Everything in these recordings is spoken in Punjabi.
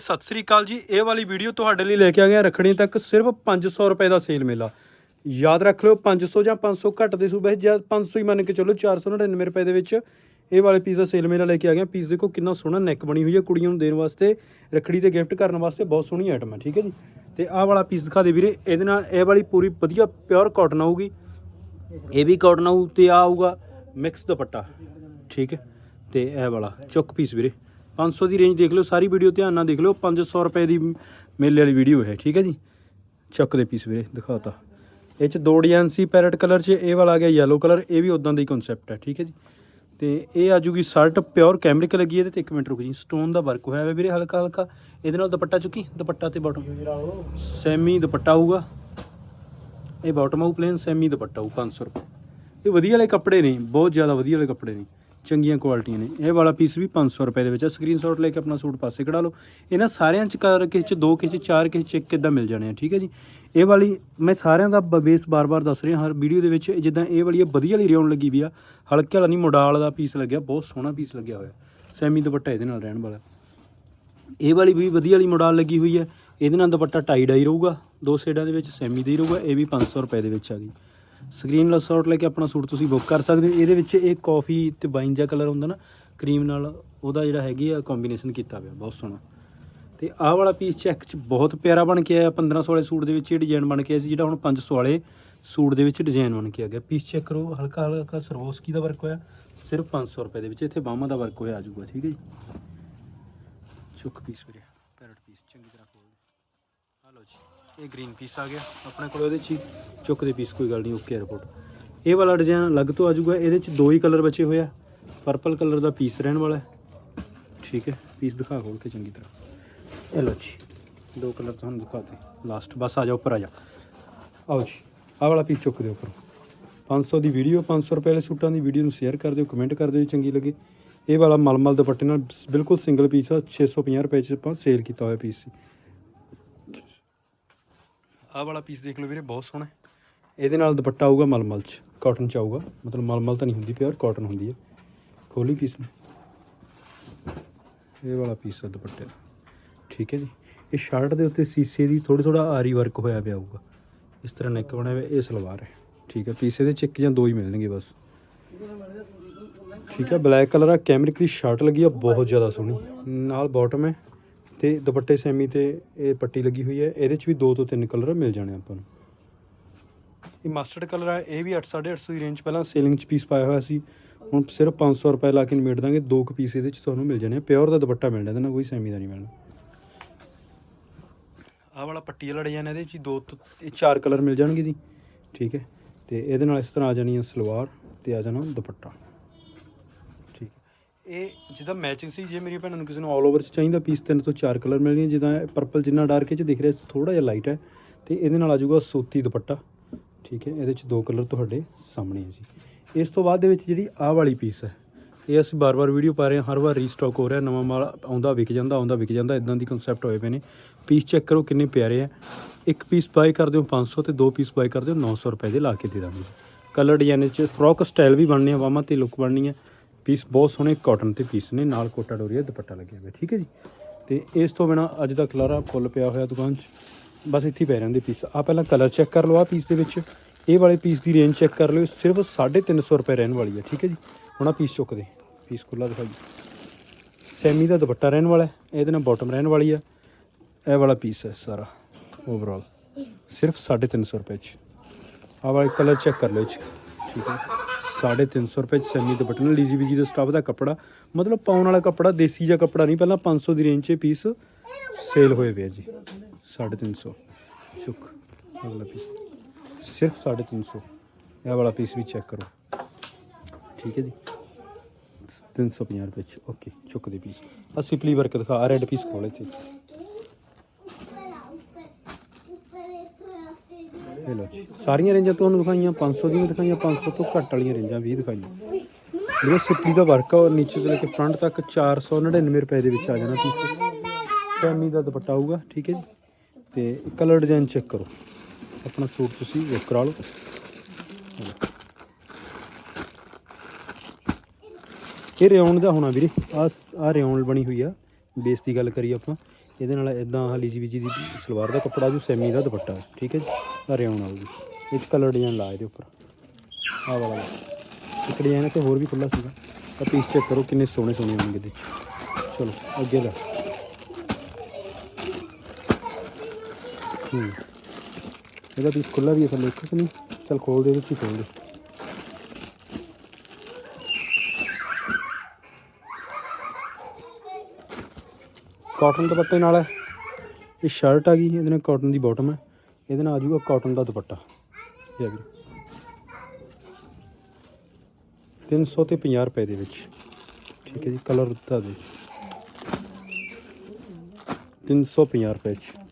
ਸਤਿ ਸ੍ਰੀ ਅਕਾਲ ਜੀ। ਇਹ ਵਾਲੀ ਵੀਡੀਓ ਤੁਹਾਡੇ ਲਈ ਲੈ ਕੇ ਆ ਗਿਆ। ਰੱਖੜੀ ਤੱਕ ਸਿਰਫ 500 ਰੁਪਏ ਦਾ ਸੇਲ ਮੇਲਾ। ਯਾਦ ਰੱਖ ਲਿਓ 500 ਜਾਂ 500 ਘੱਟ ਦੇ ਸੂਬੇ, ਜਾਂ 500 ਹੀ ਮੰਨ ਕੇ ਚੱਲੋ 499 ਰੁਪਏ ਦੇ ਵਿੱਚ ਇਹ ਵਾਲੇ ਪੀਸ ਦਾ ਸੇਲ ਮੇਲਾ ਲੈ ਕੇ ਆ ਗਿਆ। ਪੀਸ ਦੇਖੋ ਕਿੰਨਾ ਸੋਹਣਾ ਨੈਕ ਬਣੀ ਹੋਈ ਹੈ ਕੁੜੀਆਂ ਨੂੰ ਦੇਣ ਵਾਸਤੇ, ਰੱਖੜੀ ਤੇ ਗਿਫਟ ਕਰਨ ਵਾਸਤੇ, ਬਹੁਤ ਸੋਹਣੀ ਆਈਟਮ ਹੈ, ਠੀਕ ਹੈ ਜੀ। ਤੇ ਆਹ ਵਾਲਾ ਪੀਸ ਦਿਖਾ ਦੇ ਵੀਰੇ। ਇਹਦੇ ਨਾਲ ਇਹ ਵਾਲੀ ਪੂਰੀ ਵਧੀਆ ਪਿਓਰ ਕਾਟਨ ਆਊਗੀ। ਇਹ ਵੀ ਕਾਟਨ ਆਊ ਤੇ ਆ ਆਊਗਾ ਮਿਕਸ ਦੁਪੱਟਾ, ਠੀਕ ਹੈ। ਤੇ ਇਹ ਵਾਲਾ ਚੁੱਕ ਪੀਸ ਵੀਰੇ। 500 ਦੀ ਰੇਂਜ ਦੇਖ ਲਿਓ, ਸਾਰੀ ਵੀਡੀਓ ਧਿਆਨ ਨਾਲ ਦੇਖ ਲਿਓ 500 ਰੁਪਏ ਦੀ ਮੇਲੇ ਵਾਲੀ ਵੀਡੀਓ ਹੈ, ਠੀਕ ਹੈ ਜੀ? ਚੱਕ ਦੇ ਪੀਸ ਵੀਰੇ ਦਿਖਾਤਾ ਇਹ ਚ ਦੋ ਡਿਜ਼ਾਈਨ ਸੀ ਪੈਰਟ ਕਲਰ ਚ, ਇਹ ਵਾਲਾ ਆ ਗਿਆ ਯੈਲੋ ਕਲਰ ਇਹ ਵੀ ਉਦਾਂ ਦਾ ਹੀ ਕਨਸੈਪਟ ਹੈ, ਠੀਕ ਹੈ ਜੀ? ਤੇ ਇਹ ਆ ਜੂਗੀ ਸ਼ਰਟ ਪਿਓਰ ਕੈਮਰਿਕ ਲੱਗੀ ਹੈ ਇਹਦੇ ਤੇ, ਇੱਕ ਮਿੰਟ ਰੁਕ ਜੀ ਸਟੋਨ ਦਾ ਵਰਕ ਹੋਇਆ ਹੋਇਆ ਵੀਰੇ, ਹਲਕਾ ਹਲਕਾ। ਇਹਦੇ ਨਾਲ ਦੁਪੱਟਾ ਚੁੱਕੀ, ਦੁਪੱਟਾ ਤੇ ਬਾਟਮ ਸੈਮੀ ਦੁਪੱਟਾ ਆਊਗਾ। ਇਹ ਬਾਟਮ ਆਊ ਪਲੇਨ ਸੈਮੀ ਦੁਪੱਟਾ ਆਊ 500 ਰੁਪਏ। ਇਹ ਵਧੀਆ ਵਾਲੇ ਕੱਪੜੇ ਨੇ, ਬਹੁਤ ਜ਼ਿਆਦਾ ਵਧੀਆ ਵਾਲੇ ਕੱਪੜੇ ਨੇ। ਚੰਗੀਆਂ ਕੁਆਲਿਟੀਆਂ ਨੇ। ਇਹ ਵਾਲਾ ਪੀਸ ਵੀ 500 ਰੁਪਏ ਦੇ ਵਿੱਚ ਹੈ ਸਕਰੀਨਸ਼ਾਟ ਲੈ ਕੇ ਆਪਣਾ ਸੂਟ ਪਾਸੇ ਕਢਾ ਲਓ। ਇਹਨਾਂ ਸਾਰਿਆਂ ਚ ਕਰ ਕਿਸੇ ਚ ਦੋ, ਕਿਸੇ ਚ ਚਾਰ, ਕਿਸੇ ਚ ਇੱਕ ਕਿੱਦਾਂ ਮਿਲ ਜਾਣੇ ਆ, ਠੀਕ ਹੈ ਜੀ? ਇਹ ਵਾਲੀ ਮੈਂ ਸਾਰਿਆਂ ਦਾ ਬੇਸ ਬਾਰ-ਬਾਰ ਦੱਸ ਰਿਹਾ, ਹਰ ਵੀਡੀਓ ਦੇ ਵਿੱਚ ਜਿੱਦਾਂ ਇਹ ਵਾਲੀ ਇਹ ਵਧੀਆ ਵਾਲੀ ਰਿਆਉਣ ਲੱਗੀ ਵੀ ਆ। ਹਲਕੇ ਵਾਲਾ ਨਹੀਂ, ਮੋਡਾਲ ਦਾ ਪੀਸ ਲੱਗਿਆ, ਬਹੁਤ ਸੋਹਣਾ ਪੀਸ ਲੱਗਿਆ ਹੋਇਆ। ਸੈਮੀ ਦੁਪੱਟਾ ਇਹਦੇ ਨਾਲ ਰਹਿਣ ਵਾਲਾ। ਇਹ ਵਾਲੀ ਵੀ ਵਧੀਆ ਵਾਲੀ ਮੋਡਾਲ ਲੱਗੀ ਹੋਈ ਹੈ ਇਹਦੇ ਨਾਲ ਦੁਪੱਟਾ ਟਾਈ ਡਾਈ ਰਹੂਗਾ। ਦੋ ਸਾਈਡਾਂ ਦੇ ਵਿੱਚ ਸੈਮੀ ਦਾ ਹੀ ਰਹੂਗਾ। ਇਹ ਵੀ 500 ਰੁਪਏ ਦੇ ਵਿੱਚ ਆ ਗਈ। ਸਕਰੀਨ ਲੈਸ ਲੈ ਕੇ ਆਪਣਾ ਸੂਟ ਤੁਸੀਂ ਬੁੱਕ ਕਰ ਸਕਦੇ ਹੋ। ਇਹਦੇ ਵਿੱਚ ਇਹ ਕਾਫੀ ਤੇ ਵਾਈਨ ਜਿਹਾ ਕਲਰ ਹੁੰਦਾ ਨਾ, ਕਰੀਮ ਨਾਲ ਉਹਦਾ ਜਿਹੜਾ ਹੈਗੀ ਆ ਕੰਬੀਨੇਸ਼ਨ ਕੀਤਾ ਪਿਆ ਬਹੁਤ ਸੋਹਣਾ। ਤੇ ਆਹ ਵਾਲਾ ਪੀਸ ਚੈੱਕ ਚ ਬਹੁਤ ਪਿਆਰਾ ਬਣ ਕੇ ਆਇਆ 1500 ਵਾਲੇ ਸੂਟ ਦੇ ਵਿੱਚ ਇਹ ਡਿਜ਼ਾਈਨ ਬਣ ਕੇ ਆਇਆ ਸੀ, ਜਿਹੜਾ ਹੁਣ 500 ਵਾਲੇ ਸੂਟ ਦੇ ਵਿੱਚ ਡਿਜ਼ਾਈਨ ਬਣ ਕੇ ਆ ਗਿਆ। ਪੀਸ ਚੈੱਕ ਕਰੋ, ਹਲਕਾ ਹਲਕਾ ਸਰਵੋਸਕੀ ਦਾ ਵਰਕ ਹੋਇਆ? ਸਿਰਫ 500 ਰੁਪਏ ਦੇ ਵਿੱਚ ਇੱਥੇ ਬਾਹਾਂ ਦਾ ਵਰਕ ਹੋਇਆ, ਆ ਜਾਊਗਾ, ਠੀਕ ਹੈ ਜੀ? ਚੁੱਕ ਪੀਸ ਵੀਰੇ ਪੈਰਟ ਪੀਸ ਚੰਗੀ ਤਰ੍ਹਾਂ ਖੋਲ ਆ ਲਓ ਜੀ, ਇਹ ਗ੍ਰੀਨ ਪੀਸ ਆ ਗਿਆ। ਆਪਣੇ ਕੋਲ ਉਹਦੇ ਚ ਹੀ ਚੁੱਕ ਦੇ ਪੀਸ ਕੋਈ ਗੱਲ ਨਹੀਂ ਓਕੇ ਰਿਪੋਰਟ ਇਹ ਵਾਲਾ ਡਿਜ਼ਾਈਨ ਅਲੱਗ ਤੋਂ ਆ ਜਾਊਗਾ, ਇਹਦੇ ਚ ਦੋ ਹੀ ਕਲਰ ਬਚੇ ਹੋਏ ਆ। ਪਰਪਲ ਕਲਰ ਦਾ ਪੀਸ ਰਹਿਣ ਵਾਲਾ ਠੀਕ ਹੈ ਪੀਸ ਦਿਖਾ ਖੋਲ ਕੇ ਚੰਗੀ ਤਰ੍ਹਾਂ। ਇਹ ਲਓ ਜੀ, ਦੋ ਕਲਰ ਤੁਹਾਨੂੰ ਦਿਖਾਤੇ। ਲਾਸਟ ਬਸ ਆ ਜਾਓ ਉੱਪਰ ਆ ਜਾ। ਆਓ ਜੀ, ਆਹ ਵਾਲਾ ਪੀਸ ਚੁੱਕ ਦਿਓ ਉੱਪਰ। 500 ਦੀ ਵੀਡੀਓ 500 ਰੁਪਏ ਵਾਲੇ ਸੂਟਾਂ ਦੀ ਵੀਡੀਓ ਨੂੰ ਸ਼ੇਅਰ ਕਰ ਦਿਓ ਕਮੈਂਟ ਕਰ ਦਿਓ ਜੇ, ਚੰਗੀ ਲੱਗੇ। ਇਹ ਵਾਲਾ ਮਲਮਲ ਦੁਪੱਟੇ ਨਾਲ ਬਿਲਕੁਲ ਸਿੰਗਲ ਪੀਸ ਆ 650 ਰੁਪਏ ਚ ਆਪਾਂ ਸੇਲ ਕੀਤਾ ਹੋਇਆ ਪੀਸ ਸੀ। ਆਹ ਵਾਲਾ ਪੀਸ ਦੇਖ ਲਓ ਵੀਰੇ, ਬਹੁਤ ਸੋਹਣਾ ਇਹਦੇ ਨਾਲ ਦੁਪੱਟਾ ਆਊਗਾ ਮਲਮਲ ਚ ਕਾਟਨ ਚ ਆਊਗਾ। ਮਤਲਬ ਮਲਮਲ ਤਾਂ ਨਹੀਂ ਹੁੰਦੀ ਪਿਓਰ ਕਾਟਨ ਹੁੰਦੀ ਹੈ। ਖੋਲੀ ਪੀਸ ਨੂੰ। ਇਹ ਵਾਲਾ ਪੀਸ ਆ ਦੁਪੱਟੇ ਦਾ। ਠੀਕ ਹੈ ਜੀ। ਇਹ ਸ਼ਰਟ ਦੇ ਉੱਤੇ ਸੀਸੇ ਦੀ ਥੋੜਾ ਥੋੜਾ ਆਰੀ ਵਰਕ ਹੋਇਆ ਪਿਆ ਆਊਗਾ ਇਸ ਤਰ੍ਹਾਂ ਨੈਕ ਬਣਿਆ ਹੋਇਆ, ਇਹ ਸਲਵਾਰ ਹੈ। ਠੀਕ ਹੈ। ਪੀਸੇ ਦੇ ਚ ਇੱਕ ਜਾਂ ਦੋ ਹੀ ਮਿਲਣਗੇ ਬਸ। ਠੀਕ ਹੈ। ਬਲੈਕ ਕਲਰ ਆ ਕੈਮਰਿਕ ਦੀ ਸ਼ਰਟ ਲੱਗੀ ਆ, ਬਹੁਤ ਜ਼ਿਆਦਾ ਸੋਹਣੀ। ਨਾਲ ਬਾਟਮ ਹੈ। ਤੇ ਦੁਪੱਟੇ ਸੈਮੀ ਤੇ ਇਹ ਪੱਟੀ ਲੱਗੀ ਹੋਈ ਹੈ। ਇਹਦੇ ਚ ਵੀ ਦੋ ਤੋਂ ਤਿੰਨ ਕਲਰ ਮਿਲ ਜਾਣੇ ਆਪਾਂ ਨੂੰ। ਇਹ ਮਸਟਰਡ ਕਲਰ ਹੈ ਇਹ ਵੀ 8 850 ਦੀ ਰੇਂਜ ਪਹਿਲਾਂ ਸੇਲਿੰਗ ਚ ਪੀਸ ਪਾਇਆ ਹੋਇਆ ਸੀ। ਹੁਣ ਸਿਰਫ 500 ਰੁਪਏ ਲਾ ਕੇ ਨਿਮੇੜ ਦਾਂਗੇ। ਦੋ ਕੁ ਪੀਸ ਇਹਦੇ ਚ ਤੁਹਾਨੂੰ ਮਿਲ ਜਾਣੇ ਪਿਓਰ ਦਾ ਦੁਪੱਟਾ ਮਿਲਣਾ ਇਹਦੇ ਨਾਲ ਕੋਈ ਸੈਮੀ ਦਾ ਨਹੀਂ ਮਿਲਣਾ। ਆਹ ਵਾਲਾ ਪੱਟੀ ਵਾਲਾ ਡਿਜ਼ਾਈਨ ਇਹਦੇ ਚ ਦੋ ਤੋਂ, ਇਹ ਚਾਰ ਕਲਰ ਮਿਲ ਜਾਣਗੇ ਜੀ। ਠੀਕ ਹੈ। ਤੇ ਇਹਦੇ ਨਾਲ ਇਸ ਤਰ੍ਹਾਂ ਆ ਜਾਣੀ ਹੈ ਸਲਵਾਰ ਤੇ ਆ ਜਾਣਾ ਦੁਪੱਟਾ। ਇਹ ਜਿੱਦਾਂ ਮੈਚਿੰਗ ਸੀ, ਜੇ ਮੇਰੀ ਭੈਣਾਂ ਨੂੰ ਕਿਸੇ ਨੂੰ ਆਲ ਓਵਰ ਚ ਚਾਹੀਦਾ ਪੀਸ ਤਿੰਨ ਤੋਂ ਚਾਰ ਕਲਰ ਮਿਲਣਗੇ, ਜਿੱਦਾਂ ਪਰਪਲ ਜਿੰਨਾ ਡਾਰਕ ਇਹ ਚ ਦਿਖ ਰਿਹਾ, ਇਸ ਥੋੜਾ ਜਿਹਾ ਲਾਈਟ ਹੈ, ਤੇ ਇਹਦੇ ਨਾਲ ਆ ਜਾਊਗਾ ਸੂਤੀ ਦੁਪੱਟਾ, ਠੀਕ ਹੈ, ਇਹਦੇ ਚ ਦੋ ਕਲਰ ਤੁਹਾਡੇ ਸਾਹਮਣੇ ਹੈ ਜੀ। ਇਸ ਤੋਂ ਬਾਅਦ ਦੇ ਵਿੱਚ ਜਿਹੜੀ ਆਹ ਵਾਲੀ ਪੀਸ ਹੈ, ਇਹ ਅਸੀਂ ਬਾਰ-ਬਾਰ ਵੀਡੀਓ ਪਾ ਰਹੇ ਹਾਂ, ਹਰ ਵਾਰ ਰੀਸਟਾਕ ਹੋ ਰਿਹਾ, ਨਵਾਂ ਮਾਲ ਆਉਂਦਾ ਵਿਕ ਜਾਂਦਾ, ਆਉਂਦਾ ਵਿਕ ਜਾਂਦਾ ਇਦਾਂ ਦੀ ਕਨਸੈਪਟ ਹੋਏ ਪਏ ਨੇ। ਪੀਸ ਚੈੱਕ ਕਰੋ ਕਿੰਨੇ ਪਿਆਰੇ ਆ। ਇੱਕ ਪੀਸ ਬਾਈ ਕਰਦੇ ਹੋ 500 ਤੇ ਦੋ ਪੀਸ ਬਾਈ ਕਰਦੇ ਹੋ 900 ਰੁਪਏ ਦੇ ਲਾ ਕੇ ਦੇ ਦਾਂਗੇ। ਕਲਰ ਡਿਜ਼ਾਈਨ ਚ ਫਰੋਕ ਸਟਾਈਲ ਵੀ ਬਣਨੀ ਆ ਵਾਹਾਂ ਤੇ ਲੁੱਕ ਬਣਨੀ ਹੈ। ਪੀਸ ਬਹੁਤ ਸੋਹਣੇ ਕਾਟਨ ਤੇ ਪੀਸ ਨੇ, ਨਾਲ ਕੋਟਾ ਡੋਰੀਆ, ਦੁਪੱਟਾ ਲੱਗਿਆ ਹੋਇਆ, ਠੀਕ ਹੈ ਜੀ? ਤੇ ਇਸ ਤੋਂ ਬਿਨਾ ਅੱਜ ਦਾ ਖਲਾਰਾ ਫੁੱਲ ਪਿਆ ਹੋਇਆ ਦੁਕਾਨ 'ਚ, ਬਸ ਇੱਥੇ ਹੀ ਪੈ ਰਹਿੰਦੇ ਪੀਸ ਆ ਪਹਿਲਾਂ ਕਲਰ ਚੈੱਕ ਕਰ ਲਓ ਆ ਪੀਸ ਦੇ ਵਿੱਚ। ਇਹ ਵਾਲੇ ਪੀਸ ਦੀ ਰੇਂਜ ਚੈੱਕ ਕਰ ਲਿਓ ਸਿਰਫ 350 ਰੁਪਏ ਰਹਿਣ ਵਾਲੀ ਹੈ, ਠੀਕ ਹੈ ਜੀ? ਹੁਣ ਆ ਪੀਸ ਚੁੱਕ ਦੇ ਪੀਸ ਖੁੱਲਾ ਦਿਖਾਈ ਸੈਮੀ ਦਾ ਦੁਪੱਟਾ ਰਹਿਣ ਵਾਲਾ ਇਹਦੇ ਨਾਲ ਬਾਟਮ ਰਹਿਣ ਵਾਲੀ ਆ। ਇਹ ਵਾਲਾ ਪੀਸ ਹੈ ਸਾਰਾ ਓਵਰਆਲ ਸਿਰਫ 350 ਰੁਪਏ ਚ। ਆ ਵਾਲੇ ਕਲਰ ਚੈੱਕ ਕਰ ਲਿਓ ਇਹ ਠੀਕ ਹੈ? 350 ਰੁਪਏ ਚ ਸੈਮੀ ਦੁਪੱਟਾ ਨਾਲ ਲੀਜੀ ਵੀਜੀ ਦਾ ਸਟਾਫ ਦਾ ਕੱਪੜਾ। ਮਤਲਬ ਪਾਉਣ ਵਾਲਾ ਕੱਪੜਾ ਦੇਸੀ ਜਿਹਾ ਕੱਪੜਾ ਨਹੀਂ, ਪਹਿਲਾਂ 500 ਦੀ ਰੇਂਜ 'ਚ ਪੀਸ ਸੇਲ ਹੋਏ ਵੇ ਆ ਜੀ। 350 ਚੁੱਕ ਅਗਲਾ ਪੀਸ ਸਿਰਫ 350 ਇਹ ਵਾਲਾ ਪੀਸ ਵੀ ਚੈੱਕ ਕਰੋ। ਠੀਕ ਹੈ ਜੀ। 350 ਰੁਪਏ ਚ। ਓਕੇ ਚੁੱਕ ਦੇ ਪੀਸ ਆ ਸਿੰਪਲੀ ਵਰਕ ਦਿਖਾ ਰੈੱਡ ਪੀਸ ਖੋਲੇ ਤੇ ਇਹ ਲਓ ਜੀ। ਸਾਰੀਆਂ ਰੇਂਜਾਂ ਤੁਹਾਨੂੰ ਦਿਖਾਈਆਂ 500 ਦੀਆਂ ਦਿਖਾਈਆਂ 500 ਤੋਂ ਘੱਟ ਵਾਲੀਆਂ ਰੇਂਜਾਂ ਵੀ ਦਿਖਾਈਆਂ। ਜਿਹੜਾ ਸਿੱਪੀ ਦਾ ਵਰਕ ਆ, ਉਹ ਨੀਚੇ ਤੋਂ ਲੈ ਕੇ ਫਰੰਟ ਤੱਕ 499 ਰੁਪਏ ਦੇ ਵਿੱਚ ਆ ਜਾਣਾ ਪੀਸ ਸੈਮੀ ਦਾ ਦੁਪੱਟਾ ਆਊਗਾ, ਠੀਕ ਹੈ ਜੀ। ਤੇ ਕਲਰ ਡਿਜ਼ਾਈਨ ਚੈੱਕ ਕਰੋ। ਆਪਣਾ ਸੂਟ ਤੁਸੀਂ ਬੁੱਕ ਕਰਾ ਲਓ। ਇਹ ਰਿਓਨ ਦਾ ਹੋਣਾ ਵੀਰੇ। ਆ ਆ ਰਿਓਨ ਬਣੀ ਹੋਈ ਆ। ਬੇਸ ਦੀ ਗੱਲ ਕਰੀ ਆਪਾਂ। ਇਹਦੇ ਨਾਲ ਇਦਾਂ ਹਲੀ ਜੀ ਵੀ ਜੀ ਦੀ ਸਲਵਾਰ ਦਾ ਕੱਪੜਾ, ਜੋ ਸੈਮੀ ਦਾ ਦੁਪੱਟਾ, ਠੀਕ ਹੈ ਜੀ। ਰਿਆਉਣ ਆਊਗੀ ਇਹ ਕਲਰ ਡਿਜ਼ਾਈਨ ਲਾ ਇਹਦੇ ਉੱਪਰ। ਆਹ ਵਾਲਾ ਇੱਕ ਡਿਜ਼ਾਈਨ ਤੇ ਹੋਰ ਵੀ ਖੁੱਲਾ ਸੀਗਾ। ਤਾਂ ਪੀਸ ਚੈੱਕ ਕਰੋ ਕਿੰਨੇ ਸੋਹਣੇ ਸੋਹਣੇ ਹੋਣਗੇ ਇਹਦੇ ਚਲੋ, ਅੱਗੇ ਲੈ। ਹੂੰ। ਇਹਦਾ ਪੀਸ ਖੁੱਲਾ ਵੀ ਹੈ ਥੱਲੇ, ਇੱਕ ਕਿ ਨਹੀਂ? ਚਲ ਖੋਲ ਦੇ, ਇਹਦੇ ਹੀ ਖੋਲ ਦੇ। ਕਾਟਨ ਦੁਪੱਟੇ ਨਾਲ ਇਹ ਸ਼ਰਟ ਆ ਗਈ, ਇਹਦੇ ਨਾਲ ਕਾਟਨ ਦੀ ਬਾਟਮ ਹੈ। ਇਹਦੇ ਨਾਲ ਆ ਜਾਊਗਾ ਕਾਟਨ ਦਾ ਦੁਪੱਟਾ। ਇਹ ਆ ਵੀਰੇ। 300 ਤੇ 50 ਰੁਪਏ ਦੇ ਵਿੱਚ। ਠੀਕ ਹੈ ਜੀ ਕਲਰ ਦਿੱਤਾ ਦੇ। 350 ਰੁਪਏ ਚ।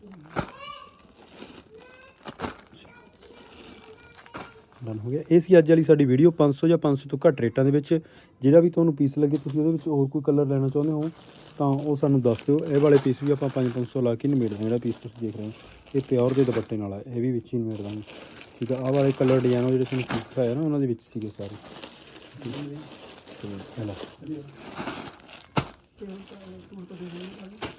ਡਨ ਹੋ ਗਿਆ। ਇਹ ਸੀ ਅੱਜ ਵਾਲੀ ਸਾਡੀ ਵੀਡੀਓ। 500 ਜਾਂ 500 ਤੋਂ ਘੱਟ ਰੇਟਾਂ ਦੇ ਵਿੱਚ ਜਿਹੜਾ ਵੀ ਤੁਹਾਨੂੰ ਪੀਸ ਲੱਗੇ, ਤੁਸੀਂ ਉਹਦੇ ਵਿੱਚ ਹੋਰ ਕੋਈ ਕਲਰ ਲੈਣਾ ਚਾਹੁੰਦੇ ਹੋ, ਤਾਂ ਉਹ ਸਾਨੂੰ ਦੱਸ ਦਿਓ। ਇਹ ਵਾਲੇ ਪੀਸ ਵੀ ਆਪਾਂ 5-500 ਲਾ ਕੇ ਨਿਮੇੜ ਦਾਂਗੇ ਜਿਹੜਾ ਪੀਸ ਤੁਸੀਂ ਦੇਖ ਰਹੇ ਹੋ। ਇਹ ਪਿਓਰ ਦੇ ਦੁਪੱਟੇ ਨਾਲ ਆ, ਇਹ ਵੀ ਵਿੱਚ ਹੀ ਨਿਮੇੜ ਦਾਂਗੇ। ਠੀਕ ਆ, ਆਹ ਵਾਲੇ ਕਲਰ ਡਿਜ਼ਾਈਨ ਜਿਹੜੇ ਤੁਹਾਨੂੰ ਪੀਸ ਦਿਖਾਇਆ ਨਾ, ਉਹਨਾਂ ਦੇ ਵਿੱਚ ਸੀਗੇ ਸਾਰੇ। ਠੀਕ ਹੈ।